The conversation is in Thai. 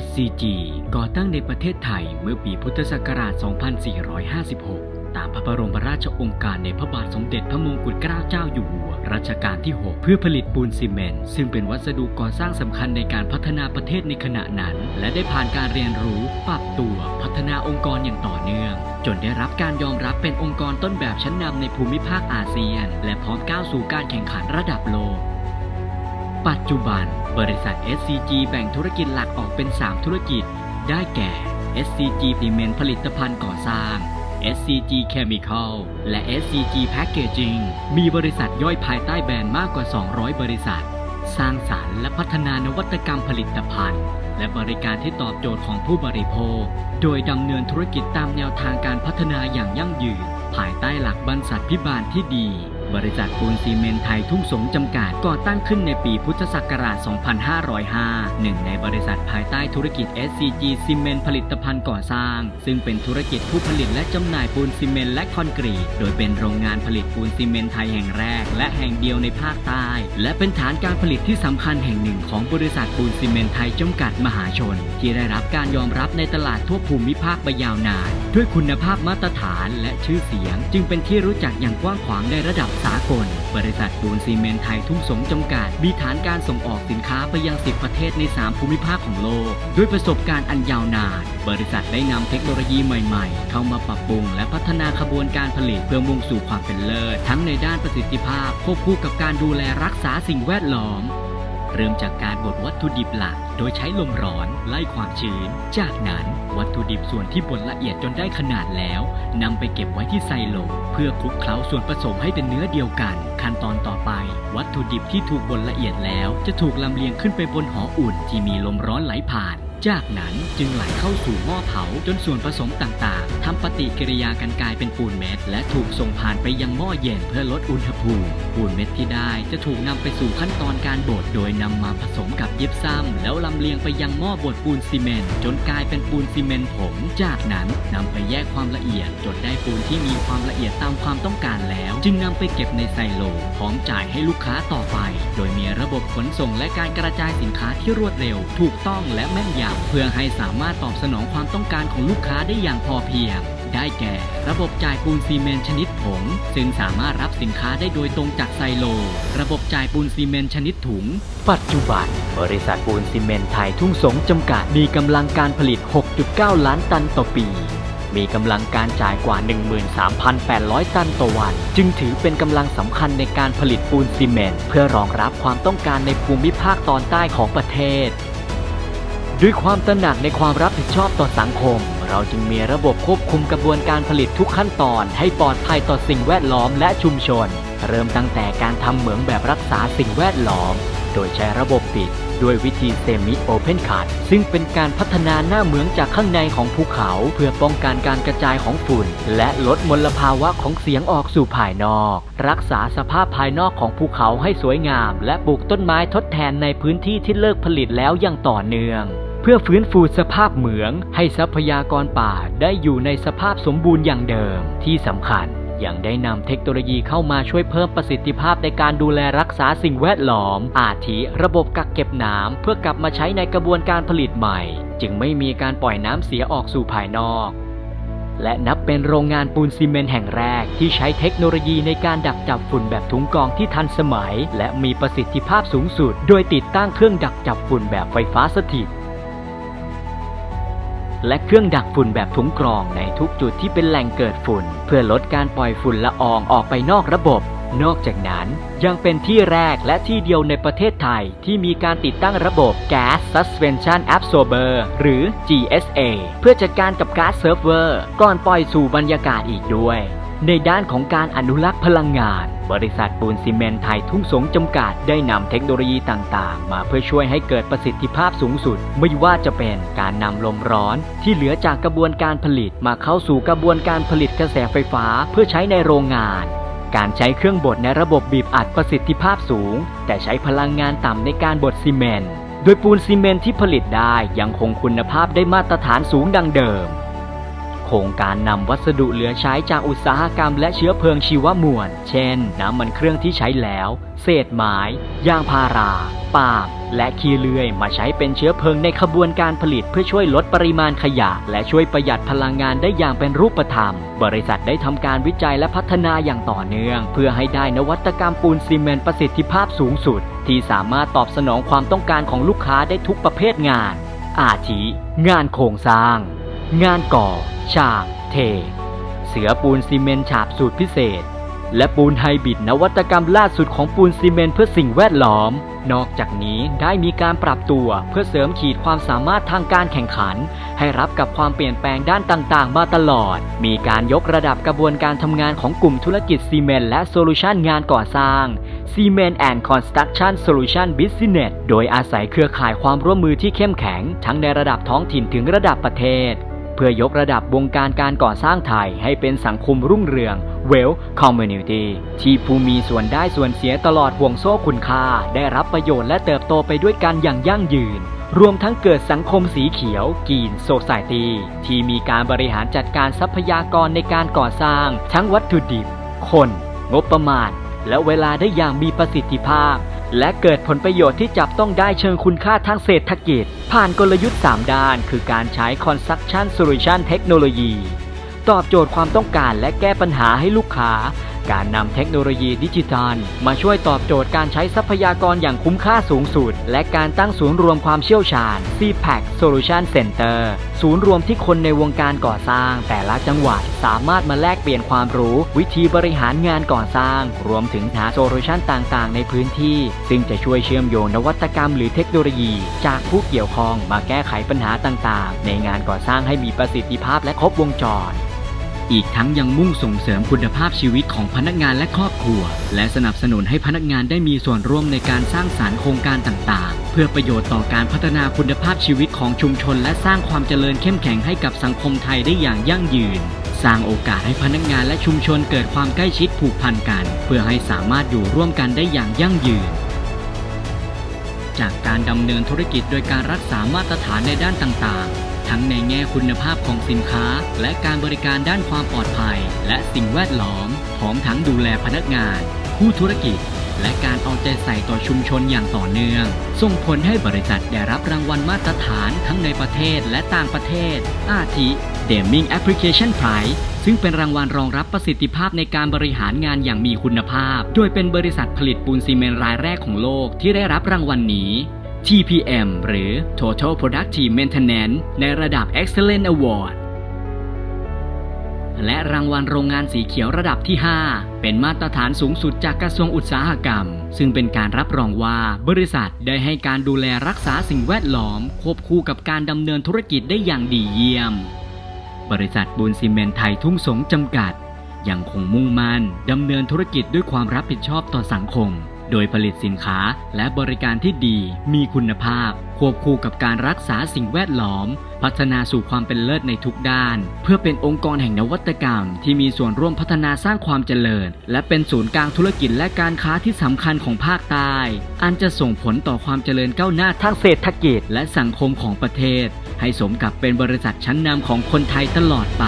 SCG ก่อตั้งในประเทศไทยเมื่อปีพุทธศักราช 2456 ตามพระบรมราชโองการในพระบาทสมเด็จพระมงกุฎเกล้าเจ้าอยู่หัวรัชกาลที่ 6 เพื่อผลิตปูนซีเมนต์ซึ่งเป็นวัสดุก่อสร้างสำคัญในการพัฒนาประเทศในขณะนั้น และได้ผ่านการเรียนรู้ ปรับตัวพัฒนาองค์กรอย่างต่อเนื่อง จนได้รับการยอมรับเป็นองค์กรต้นแบบชั้นนำในภูมิภาคอาเซียน และพร้อมก้าวสู่การแข่งขันระดับโลก ปัจจุบัน บริษัท SCG แบ่งธุรกิจหลักออกเป็น 3 ธุรกิจ ได้แก่ SCG ซีเมนต์ผลิตภัณฑ์ก่อสร้าง SCG Chemical และ SCG Packaging มีบริษัทย่อยภายใต้แบรนด์มากกว่า 200 บริษัท สร้างสารรค์และพัฒนานวัตกรรมผลิตภัณฑ์ และบริการที่ตอบโจทย์ของผู้บริโภค โดยดำเนินธุรกิจตามแนวทางการพัฒนาอย่างยั่งยืน ภายใต้หลักบรรษัทพิบาลที่ดี บริษัทปูนซีเมนไทยทุ่งสงจำกัดก่อตั้งขึ้นในปีพุทธศักราช 2505 หนึ่งในบริษัทภายใต้ธุรกิจ SCG ซีเมนผลิตภัณฑ์ก่อสร้าง ซึ่งเป็นธุรกิจผู้ผลิตและจำหน่ายปูนซีเมนและคอนกรีต โดยเป็นโรงงานผลิตปูนซีเมนไทยแห่งแรก และแห่งเดียวในภาคใต้ และเป็นฐานการผลิตที่สำคัญแห่งหนึ่งของบริษัทปูนซีเมนไทยจำกัดมหาชน ที่ได้รับการยอมรับในตลาดทั่วภูมิภาคไปยาวนาน ด้วยคุณภาพมาตรฐานและชื่อเสียง จึงเป็นที่รู้จักอย่างกว้างขวางในระดับสากล บริษัทปูนซีเมนต์ไทยทุ่งสงจำกัด มีฐานการส่งออกสินค้าไปยัง 10 ประเทศใน 3 ภูมิภาคของโลก ด้วยประสบการณ์อันยาวนาน บริษัทได้นำเทคโนโลยีใหม่ๆ เข้ามาปรับปรุง และพัฒนาขบวนการผลิตเพื่อมุ่งสู่ความเป็นเลิศ ทั้งในด้านประสิทธิภาพ ควบคู่กับการดูแลรักษาสิ่งแวดล้อมเริ่มจากการบดวัตถุดิบหลัก โดยใช้ลมร้อนไล่ความชื้น จากนั้น วัตถุดิบส่วนที่บดละเอียดจนได้ขนาดแล้วนำไปเก็บไว้ที่ไซโล เพื่อคลุกเคล้าส่วนผสมให้เป็นเนื้อเดียวกัน ขั้นตอนต่อไป วัตถุดิบที่ถูกบดละเอียดแล้ว จะถูกลำเลียงขึ้นไปบนหออุ่นที่มีลมร้อนไหลผ่าน จากนั้นจึงไหลเข้าสู่หม้อเผาจนส่วนผสมต่างๆทำปฏิกิริยากันกลายเป็นปูนเม็ด และถูกส่งผ่านไปยังหม้อเย็นเพื่อลดอุณหภูมิ ปูนเม็ดที่ได้จะถูกนำไปสู่ขั้นตอนการบดโดยนำมาผสมกับยิบซ้ำแล้วลำเลียงไปยังหม้อบดปูนซีเมนต์จนกลายเป็นปูนซีเมนต์ผง จากนั้นนำไปแยกความละเอียด จนได้ปูนที่มีความละเอียดตามความต้องการแล้ว จึงนำไปเก็บในไซโลพร้อมจ่ายให้ลูกค้าต่อไป โดยมีระบบขนส่งและการกระจายสินค้าที่รวดเร็ว ถูกต้องและแม่นยำเพื่อให้สามารถตอบสนองความต้องการของลูกค้าได้อย่างพอเพียง ได้แก่ ระบบจ่ายปูนซีเมนต์ชนิดผง ซึ่งสามารถรับสินค้าได้โดยตรงจากไซโล ระบบจ่ายปูนซีเมนต์ชนิดถุง ปัจจุบัน บริษัทปูนซีเมนต์ไทยทุ่งสงจำกัดมีกำลังการผลิต 6.9 ล้านตันต่อปีมีกำลังการจ่ายกว่า 13,800 ตันต่อวัน จึงถือเป็นกำลังสำคัญในการผลิตปูนซีเมนต์เพื่อรองรับความต้องการในภูมิภาคตอนใต้ของประเทศ ด้วยความตระหนักในความรับผิดชอบต่อสังคม เราจึงมีระบบควบคุมกระบวนการผลิตทุกขั้นตอน ให้ปลอดภัยต่อสิ่งแวดล้อมและชุมชน เริ่มตั้งแต่การทำเหมืองแบบรักษาสิ่งแวดล้อม โดยใช้ระบบปิด ด้วยวิธีเซมิโอเพนคัทซึ่งเป็นการพัฒนาหน้าเหมืองจากข้างในของภูเขา เพื่อป้องกันการกระจายของฝุ่น และลดมลภาวะของเสียงออกสู่ภายนอก รักษาสภาพภายนอกของภูเขาให้สวยงาม และปลูกต้นไม้ทดแทนในพื้นที่ที่เลิกผลิตแล้วอย่างต่อเนื่อง เพื่อฟื้นฟูสภาพเหมืองให้ทรัพยากรป่าได้อยู่ในสภาพสมบูรณ์อย่างเดิม ที่สำคัญยังได้นำเทคโนโลยีเข้ามาช่วยเพิ่มประสิทธิภาพในการดูแลรักษาสิ่งแวดล้อม อาทิระบบกักเก็บน้ำเพื่อกลับมาใช้ในกระบวนการผลิตใหม่ จึงไม่มีการปล่อยน้ำเสียออกสู่ภายนอก และนับเป็นโรงงานปูนซีเมนต์แห่งแรกที่ใช้เทคโนโลยีในการดักจับฝุ่นแบบถุงกองที่ทันสมัย และมีประสิทธิภาพสูงสุด โดยติดตั้งเครื่องดักจับฝุ่นแบบไฟฟ้าสถิต และเครื่องดักฝุ่นแบบถุงกรองในทุกจุดที่เป็นแหล่งเกิดฝุ่น เพื่อลดการปล่อยฝุ่นละอองออกไปนอกระบบ นอกจากนั้นยังเป็นที่แรกและที่เดียวในประเทศไทยที่มีการติดตั้งระบบ Gas Suspension Absorber หรือ GSA เพื่อจัดการกับก๊าซเซิร์ฟเวอร์ก่อนปล่อยสู่บรรยากาศอีกด้วย ในด้านของการอนุรักษ์พลังงาน บริษัทปูนซีเมนต์ไทยทุ่งสงจำกัดได้นำเทคโนโลยีต่างๆ มาเพื่อช่วยให้เกิดประสิทธิภาพสูงสุด ไม่ว่าจะเป็นการนำลมร้อนที่เหลือจากกระบวนการผลิตมาเข้าสู่กระบวนการผลิตกระแสไฟฟ้าเพื่อใช้ในโรงงาน การใช้เครื่องบดในระบบบีบอัดประสิทธิภาพสูง แต่ใช้พลังงานต่ำในการบดซีเมนต์ โดยปูนซีเมนต์ที่ผลิตได้ยังคงคุณภาพได้มาตรฐานสูงดังเดิม คคงการนำวัสดุเหลือใช้จากอุตสาหกรรมและเชื้อเพลิงชีวมวล เช่น น้ำมันเครื่องที่ใช้แล้ว เศษไม้ ยางพารา ปาล์มและขี้เลื่อยมาใช้เป็นเชื้อเพลิงในขบวนการผลิตเพื่อช่วยลดปริมาณขยะ และช่วยประหยัดพลังงานได้อย่างเป็นรูปธรรม บริษัทได้ทำการวิจัยและพัฒนาอย่างต่อเนื่อง เพื่อให้ได้นวัตกรรมปูนซีเมนต์ประสิทธิภาพสูงสุด ที่สามารถตอบสนองความต้องการของลูกค้าได้ทุกประเภทงาน อาทิ งานโครงสร้าง งานก่อ ฉากเท เสือปูนซีเมนต์ฉาบสูตรพิเศษ และปูนไฮบริดนวัตกรรมล่าสุดของปูนซีเมนต์เพื่อสิ่งแวดล้อม นอกจากนี้ได้มีการปรับตัวเพื่อเสริมขีดความสามารถทางการแข่งขัน ให้รับกับความเปลี่ยนแปลงด้านต่างๆ มาตลอด มีการยกระดับกระบวนการทำงานของกลุ่มธุรกิจซีเมนต์และโซลูชันงานก่อสร้าง Cement and Construction Solution Business โดยอาศัยเครือข่ายความร่วมมือที่เข้มแข็ง ทั้งในระดับท้องถิ่นถึงระดับประเทศ เพื่อยกระดับวงการการก่อสร้างไทยให้เป็นสังคมรุ่งเรือง Well Community ที่ผู้มีส่วนได้ส่วนเสียตลอดห่วงโซ่คุณค่า ได้รับประโยชน์และเติบโตไปด้วยกันอย่างยั่งยืน รวมทั้งเกิดสังคมสีเขียวกีนโซซ i ตี้ที่มีการบริหารจัดการทรัพยากรในการก่อสร้าง ทั้งวัตถุดิบ คน งบประมาณ และเวลาได้อย่างมีประสิทธิภาพ และเกิดผลประโยชน์ที่จับต้องได้เชิงคุณค่าทางเศรษฐกิจ ผ่านกลยุทธ์ 3 ด้าน คือการใช้ Construction Solution Technology ตอบโจทย์ความต้องการและแก้ปัญหาให้ลูกค้า การนำเทคโนโลยีดิจิทัล มาช่วยตอบโจทย์การใช้ทรัพยากรอย่างคุ้มค่าสูงสุด และการตั้งศูนย์รวมความเชี่ยวชาญ CPAC Solution Center ศูนย์รวมที่คนในวงการก่อสร้าง แต่ละจังหวัดสามารถมาแลกเปลี่ยนความรู้ วิธีบริหารงานก่อสร้าง รวมถึงหาโซลูชันต่างๆ ในพื้นที่ ซึ่งจะช่วยเชื่อมโยงนวัตกรรมหรือเทคโนโลยี จากผู้เกี่ยวข้องมาแก้ไขปัญหาต่างๆ ในงานก่อสร้างให้มีประสิทธิภาพและครบวงจร อีกทั้งยังมุ่งส่งเสริมคุณภาพชีวิตของพนักงานและครอบครัว และสนับสนุนให้พนักงานได้มีส่วนร่วมในการสร้างสารรค์โครงการต่างๆ เพื่อประโยชน์ต่อการพัฒนาคุณภาพชีวิตของชุมชน และสร้างความเจริญเข้มแข็งให้กับสังคมไทยได้อย่างยั่งยืน สร้างโอกาสให้พนักงานและชุมชนเกิดความใกล้ชิดผูกพันกัน เพื่อให้สามารถอยู่ร่วมกันได้อย่างยั่งยืนจากการดำเนินธุรกิจโดยการรักษามาตรฐานในด้านต่างๆ ทั้งในแง่คุณภาพของสินค้า และการบริการด้านความปลอดภัย และสิ่งแวดล้อม พร้อมทั้งดูแลพนักงาน ผู้ธุรกิจ และการเอาใจใส่ต่อชุมชนอย่างต่อเนื่อง ส่งผลให้บริษัทได้รับรางวัลมาตรฐานทั้งในประเทศและต่างประเทศ อาทิ Deming Application Prize ซึ่งเป็นรางวัลรองรับประสิทธิภาพในการบริหารงานอย่างมีคุณภาพ โดยเป็นบริษัทผลิตปูนซีเมนต์รายแรกของโลกที่ได้รับรางวัลนี้ TPM หรือ Total Productive Maintenance ในระดับ Excellent Award และรางวัลโรงงานสีเขียวระดับที่ 5 เป็นมาตรฐานสูงสุดจากกระทรวงอุตสาหกรรม ซึ่งเป็นการรับรองว่าบริษัทได้ให้การดูแลรักษาสิ่งแวดล้อม ควบคู่กับการดำเนินธุรกิจได้อย่างดีเยี่ยม บริษัทปูนซีเมนไทยทุ่งสงจำกัด ยังคงมุ่งมั่นดำเนินธุรกิจด้วยความรับผิดชอบต่อสังคม โดยผลิตสินค้าและบริการที่ดีมีคุณภาพ ควบคู่กับการรักษาสิ่งแวดล้อม พัฒนาสู่ความเป็นเลิศในทุกด้าน เพื่อเป็นองค์กรแห่งนวัตกรรม ที่มีส่วนร่วมพัฒนาสร้างความเจริญ และเป็นศูนย์กลางธุรกิจและการค้าที่สำคัญของภาคใต้ อันจะส่งผลต่อความเจริญก้าวหน้าทางเศรษฐกิจ และสังคมของประเทศ ให้สมกับเป็นบริษัทชั้นนำของคนไทยตลอดไป